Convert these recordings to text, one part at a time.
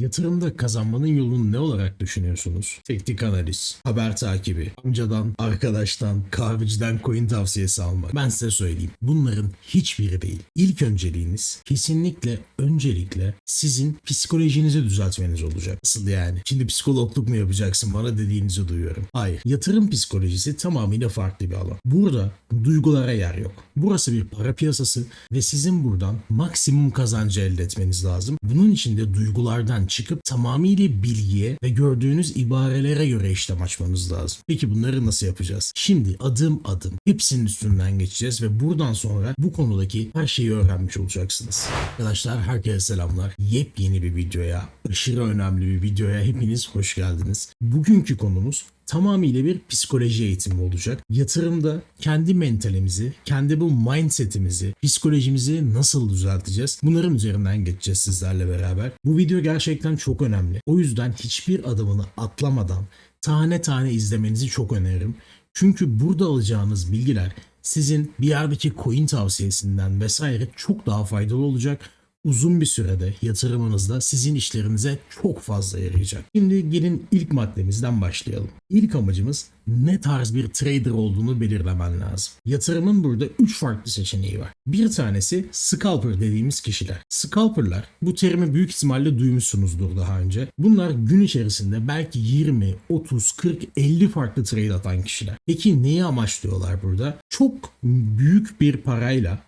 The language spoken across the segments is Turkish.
Yatırımda kazanmanın yolunu ne olarak düşünüyorsunuz? Teknik analiz, haber takibi, amcadan, arkadaştan, kahveciden coin tavsiyesi almak. Ben size söyleyeyim. Bunların hiçbiri değil. İlk önceliğiniz kesinlikle öncelikle sizin psikolojinizi düzeltmeniz olacak. Nasıl yani? Şimdi psikologluk mu yapacaksın bana dediğinizi duyuyorum. Hayır. Yatırım psikolojisi tamamıyla farklı bir alan. Burada duygulara yer yok. Burası bir para piyasası ve sizin buradan maksimum kazancı elde etmeniz lazım. Bunun için de duygulardan çıkıp tamamıyla bilgiye ve gördüğünüz ibarelere göre işlem açmanız lazım. Peki bunları nasıl yapacağız? Şimdi adım adım hepsinin üstünden geçeceğiz ve buradan sonra bu konudaki her şeyi öğrenmiş olacaksınız. Arkadaşlar herkese selamlar. Yepyeni bir videoya, aşırı önemli bir videoya hepiniz hoş geldiniz. Bugünkü konumuz tamamıyla bir psikoloji eğitimi olacak. Yatırımda kendi mentalimizi, kendi bu mindsetimizi, psikolojimizi nasıl düzelteceğiz? Bunların üzerinden geçeceğiz sizlerle beraber. Bu video gerçekten çok önemli. O yüzden hiçbir adımını atlamadan tane tane izlemenizi çok öneririm. Çünkü burada alacağınız bilgiler sizin bir yerdeki coin tavsiyesinden vesaire çok daha faydalı olacak uzun bir sürede yatırımınızda sizin işlerinize çok fazla yarayacak. Şimdi gelin ilk maddemizden başlayalım. İlk amacımız ne tarz bir trader olduğunu belirlemen lazım. Yatırımın burada 3 farklı seçeneği var. Bir tanesi scalper dediğimiz kişiler. Scalperlar bu terimi büyük ihtimalle duymuşsunuzdur daha önce. Bunlar gün içerisinde belki 20, 30, 40, 50 farklı trade atan kişiler. Peki neyi amaçlıyorlar burada? Çok büyük bir parayla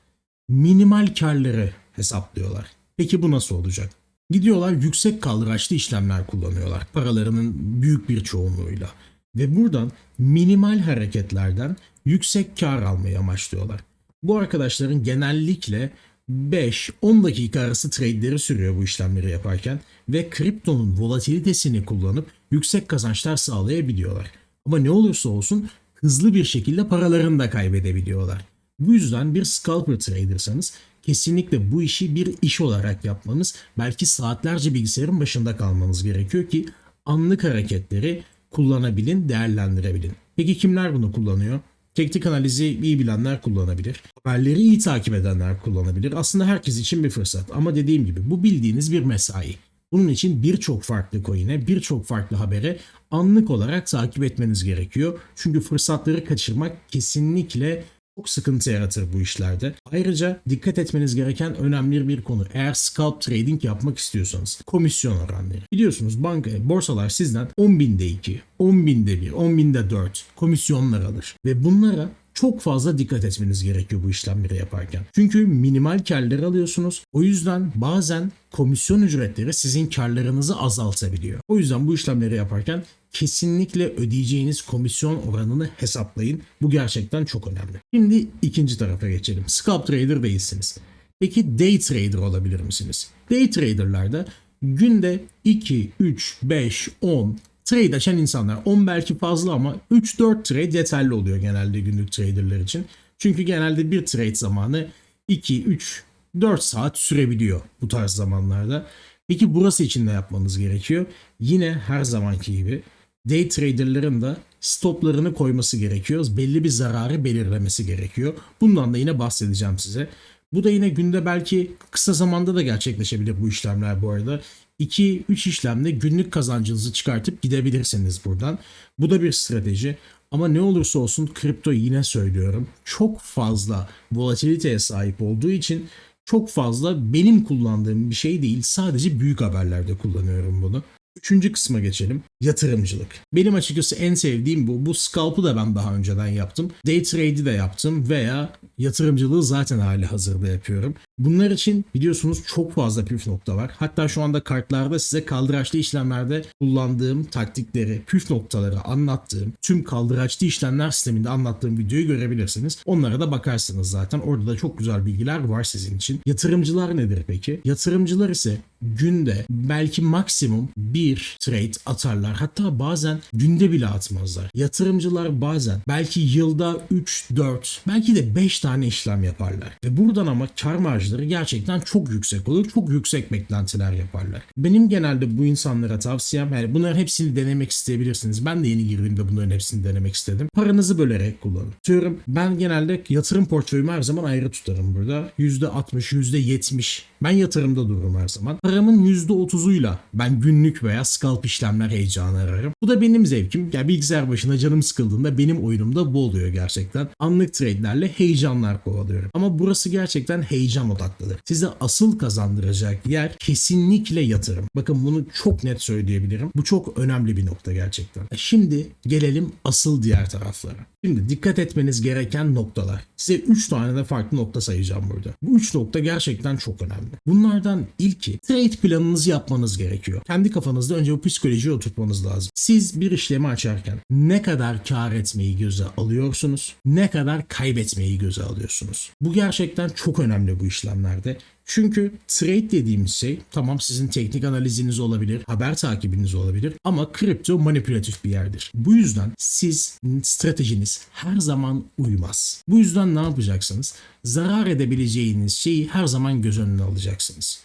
minimal karları hesaplıyorlar. Peki bu nasıl olacak? Gidiyorlar yüksek kaldıraçlı işlemler kullanıyorlar paralarının büyük bir çoğunluğuyla. Ve buradan minimal hareketlerden yüksek kar almayı amaçlıyorlar. Bu arkadaşların genellikle 5-10 dakika arası trade'leri sürüyor bu işlemleri yaparken ve kriptonun volatilitesini kullanıp yüksek kazançlar sağlayabiliyorlar. Ama ne olursa olsun hızlı bir şekilde paralarını da kaybedebiliyorlar. Bu yüzden bir scalper tradersanız kesinlikle bu işi bir iş olarak yapmanız, belki saatlerce bilgisayarın başında kalmanız gerekiyor ki anlık hareketleri kullanabilin, değerlendirebilin. Peki kimler bunu kullanıyor? Teknik analizi iyi bilenler kullanabilir. Haberleri iyi takip edenler kullanabilir. Aslında herkes için bir fırsat ama dediğim gibi bu bildiğiniz bir mesai. Bunun için birçok farklı coin'e, birçok farklı habere anlık olarak takip etmeniz gerekiyor. Çünkü fırsatları kaçırmak kesinlikle çok sıkıntı yaratır bu işlerde. Ayrıca dikkat etmeniz gereken önemli bir konu. Eğer scalp trading yapmak istiyorsanız komisyon oranları. Biliyorsunuz banka, borsalar sizden 10 binde 2, 10 binde 1, 10 binde 4 komisyonlar alır. Ve bunlara çok fazla dikkat etmeniz gerekiyor bu işlemleri yaparken. Çünkü minimal karları alıyorsunuz. O yüzden bazen komisyon ücretleri sizin karlarınızı azaltabiliyor. O yüzden bu işlemleri yaparken kesinlikle ödeyeceğiniz komisyon oranını hesaplayın. Bu gerçekten çok önemli. Şimdi ikinci tarafa geçelim. Scalp trader değilsiniz. Peki day trader olabilir misiniz? Day traderlarda günde 2, 3, 5, 10 trade açan insanlar. 10 belki fazla ama 3-4 trade yeterli oluyor genelde günlük traderlar için. Çünkü genelde bir trade zamanı 2, 3, 4 saat sürebiliyor bu tarz zamanlarda. Peki burası için ne yapmanız gerekiyor? Yine her zamanki gibi day traderların da stoplarını koyması gerekiyor. Belli bir zararı belirlemesi gerekiyor. Bundan da yine bahsedeceğim size. Bu da yine günde belki kısa zamanda da gerçekleşebilir bu işlemler bu arada. 2-3 işlemde günlük kazancınızı çıkartıp gidebilirsiniz buradan. Bu da bir strateji. Ama ne olursa olsun kripto yine söylüyorum çok fazla volatiliteye sahip olduğu için çok fazla benim kullandığım bir şey değil. Sadece büyük haberlerde kullanıyorum bunu. Üçüncü kısma geçelim. Yatırımcılık. Benim açıkçası en sevdiğim bu. Bu scalp'ı da ben daha önceden yaptım. Day trade'i de yaptım veya yatırımcılığı zaten hali hazırda yapıyorum. Bunlar için biliyorsunuz çok fazla püf nokta var. Hatta şu anda kartlarda size kaldıraçlı işlemlerde kullandığım taktikleri, püf noktaları anlattığım, tüm kaldıraçlı işlemler sisteminde anlattığım videoyu görebilirsiniz. Onlara da bakarsınız zaten. Orada da çok güzel bilgiler var sizin için. Yatırımcılar nedir peki? Yatırımcılar ise günde belki maksimum bir trade atarlar. Hatta bazen günde bile atmazlar. Yatırımcılar bazen belki yılda 3, 4, belki de 5 tane işlem yaparlar. Ve buradan ama kar marjları gerçekten çok yüksek olur. Çok yüksek beklentiler yaparlar. Benim genelde bu insanlara tavsiyem yani bunların hepsini denemek isteyebilirsiniz. Ben de yeni girdiğimde bunların hepsini denemek istedim. Paranızı bölerek kullanın. Diyorum ben genelde yatırım portföyümü her zaman ayrı tutarım burada. %60, %70 ben yatırımda dururum her zaman. Paramın %30'uyla ben günlük veya scalp işlemler heyecanı ararım. Bu da benim zevkim. Yani bilgisayar başına canım sıkıldığında benim oyunumda bu oluyor gerçekten. Anlık trade'lerle heyecanlar kovalıyorum. Ama burası gerçekten heyecan odaklıdır. Size asıl kazandıracak yer kesinlikle yatırım. Bakın bunu çok net söyleyebilirim. Bu çok önemli bir nokta gerçekten. Şimdi gelelim asıl diğer taraflara. Şimdi dikkat etmeniz gereken noktalar. Size 3 tane de farklı nokta sayacağım burada. Bu 3 nokta gerçekten çok önemli. Bunlardan ilki trade planınızı yapmanız gerekiyor. Kendi kafanızda önce bu psikolojiyi oturtmanız lazım. Siz bir işlemi açarken ne kadar kar etmeyi göze alıyorsunuz, ne kadar kaybetmeyi göze alıyorsunuz. Bu gerçekten çok önemli bu işlemlerde. Çünkü trade dediğimiz şey tamam sizin teknik analiziniz olabilir, haber takibiniz olabilir ama kripto manipülatif bir yerdir. Bu yüzden siz stratejiniz her zaman uymaz. Bu yüzden ne yapacaksınız? Zarar edebileceğiniz şeyi her zaman göz önüne alacaksınız.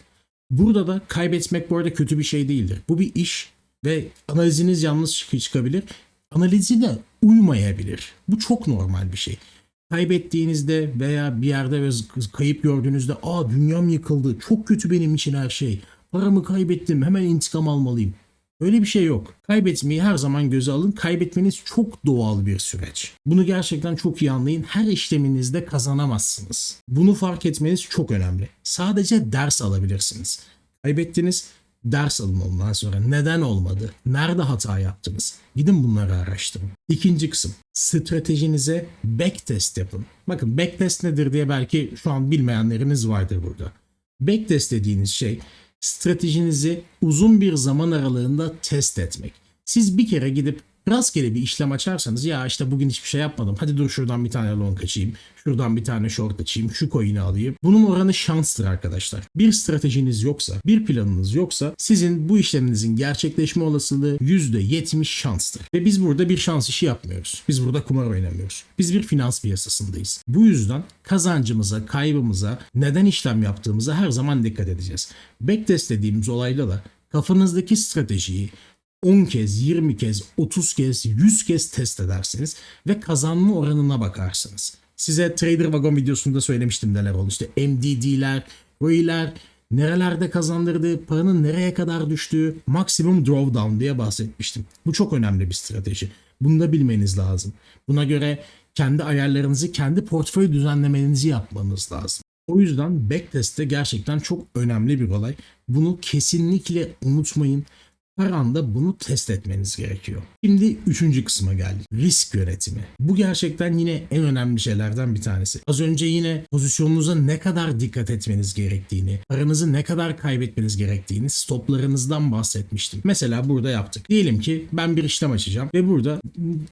Burada da kaybetmek bu arada kötü bir şey değildir. Bu bir iş ve analiziniz yanlış çık- çıkabilir. Analizine uymayabilir. Bu çok normal bir şey. Kaybettiğinizde veya bir yerde kayıp gördüğünüzde aa dünyam yıkıldı çok kötü benim için her şey. Paramı kaybettim hemen intikam almalıyım. Öyle bir şey yok. Kaybetmeyi her zaman göze alın. Kaybetmeniz çok doğal bir süreç. Bunu gerçekten çok iyi anlayın. Her işleminizde kazanamazsınız. Bunu fark etmeniz çok önemli. Sadece ders alabilirsiniz. Kaybettiniz, ders alın ondan sonra. Neden olmadı? Nerede hata yaptınız? Gidin bunları araştırın. İkinci kısım. Stratejinize backtest yapın. Bakın backtest nedir diye belki şu an bilmeyenleriniz vardır burada. Backtest dediğiniz şey stratejinizi uzun bir zaman aralığında test etmek. Siz bir kere gidip rastgele bir işlem açarsanız ya işte bugün hiçbir şey yapmadım. Hadi dur şuradan bir tane long açayım. Şuradan bir tane short açayım. Şu coin'i alayım. Bunun oranı şanstır arkadaşlar. Bir stratejiniz yoksa, bir planınız yoksa sizin bu işleminizin gerçekleşme olasılığı %70 şanstır. Ve biz burada bir şans işi yapmıyoruz. Biz burada kumar oynamıyoruz. Biz bir finans piyasasındayız. Bu yüzden kazancımıza, kaybımıza, neden işlem yaptığımıza her zaman dikkat edeceğiz. Backtest dediğimiz olayla da kafanızdaki stratejiyi 10 kez, 20 kez, 30 kez, 100 kez test edersiniz ve kazanma oranına bakarsınız. Size Trader Wagon videosunda söylemiştim neler oldu. İşte MDD'ler, ROI'ler, nerelerde kazandırdığı, paranın nereye kadar düştüğü, maksimum drawdown diye bahsetmiştim. Bu çok önemli bir strateji. Bunu da bilmeniz lazım. Buna göre kendi ayarlarınızı, kendi portföy düzenlemenizi yapmanız lazım. O yüzden backtest de gerçekten çok önemli bir olay. Bunu kesinlikle unutmayın. Her anda bunu test etmeniz gerekiyor. Şimdi üçüncü kısma geldik. Risk yönetimi. Bu gerçekten yine en önemli şeylerden bir tanesi. Az önce yine pozisyonunuza ne kadar dikkat etmeniz gerektiğini, paranızı ne kadar kaybetmeniz gerektiğini, stoplarınızdan bahsetmiştim. Mesela burada yaptık. Diyelim ki ben bir işlem açacağım ve burada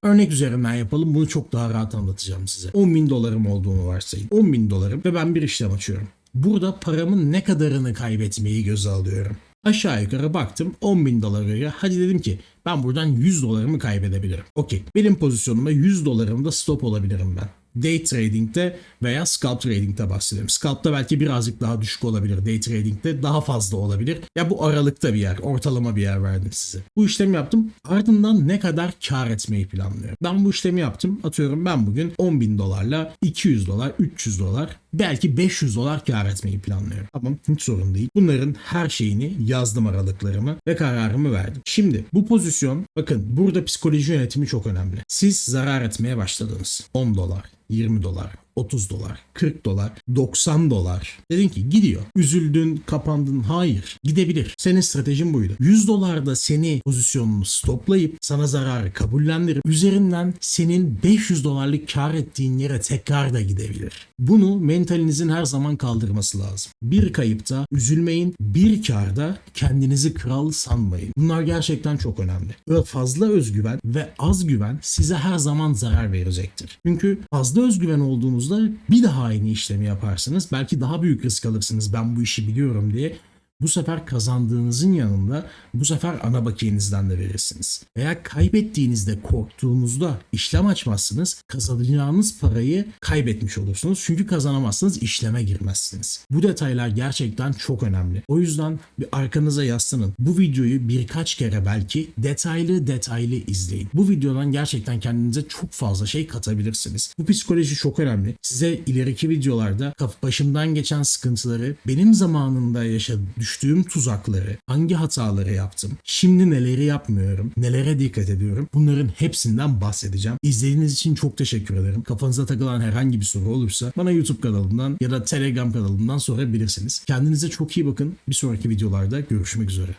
örnek üzerinden yapalım. Bunu çok daha rahat anlatacağım size. 10 bin dolarım olduğunu varsayın. 10 bin dolarım ve ben bir işlem açıyorum. Burada paramın ne kadarını kaybetmeyi göze alıyorum. Aşağı yukarı baktım 10 bin dolara göre hadi dedim ki ben buradan 100 dolarımı kaybedebilirim. Okey benim pozisyonuma 100 dolarımda stop olabilirim ben. Day trading'de veya scalp trading'de bahsediyorum. Scalp'ta belki birazcık daha düşük olabilir. Day trading'de daha fazla olabilir. Ya bu aralıkta bir yer, ortalama bir yer verdim size. Bu işlemi yaptım. Ardından ne kadar kar etmeyi planlıyorum. Ben bu işlemi yaptım. Atıyorum ben bugün 10 bin dolarla 200 dolar, 300 dolar belki 500 dolar kar etmeyi planlıyorum. Tamam hiç sorun değil. Bunların her şeyini yazdım aralıklarımı ve kararımı verdim. Şimdi bu pozisyon bakın burada psikoloji yönetimi çok önemli. Siz zarar etmeye başladınız. 10 dolar, 20 dolar, 30 dolar, 40 dolar, 90 dolar. Dedin ki gidiyor. Üzüldün, kapandın. Hayır. Gidebilir. Senin stratejin buydu. 100 dolarda seni pozisyonunu stoplayıp sana zararı kabullendirip üzerinden senin 500 dolarlık kar ettiğin yere tekrar da gidebilir. Bunu mentalinizin her zaman kaldırması lazım. Bir kayıpta üzülmeyin, bir karda kendinizi kral sanmayın. Bunlar gerçekten çok önemli. Ve fazla özgüven ve az güven size her zaman zarar verecektir. Çünkü fazla özgüven olduğunuzda bir daha aynı işlemi yaparsınız. Belki daha büyük risk alırsınız ben bu işi biliyorum diye. Bu sefer kazandığınızın yanında bu sefer ana bakiyenizden de verirsiniz. Veya kaybettiğinizde korktuğunuzda işlem açmazsınız. Kazanacağınız parayı kaybetmiş olursunuz. Çünkü kazanamazsınız işleme girmezsiniz. Bu detaylar gerçekten çok önemli. O yüzden bir arkanıza yaslanın. Bu videoyu birkaç kere belki detaylı detaylı izleyin. Bu videodan gerçekten kendinize çok fazla şey katabilirsiniz. Bu psikoloji çok önemli. Size ileriki videolarda başımdan geçen sıkıntıları, benim zamanında yaşadığım, düştüğüm tuzakları, hangi hataları yaptım, şimdi neleri yapmıyorum, nelere dikkat ediyorum bunların hepsinden bahsedeceğim. İzlediğiniz için çok teşekkür ederim. Kafanıza takılan herhangi bir soru olursa bana YouTube kanalımdan ya da Telegram kanalımdan sorabilirsiniz. Kendinize çok iyi bakın. Bir sonraki videolarda görüşmek üzere.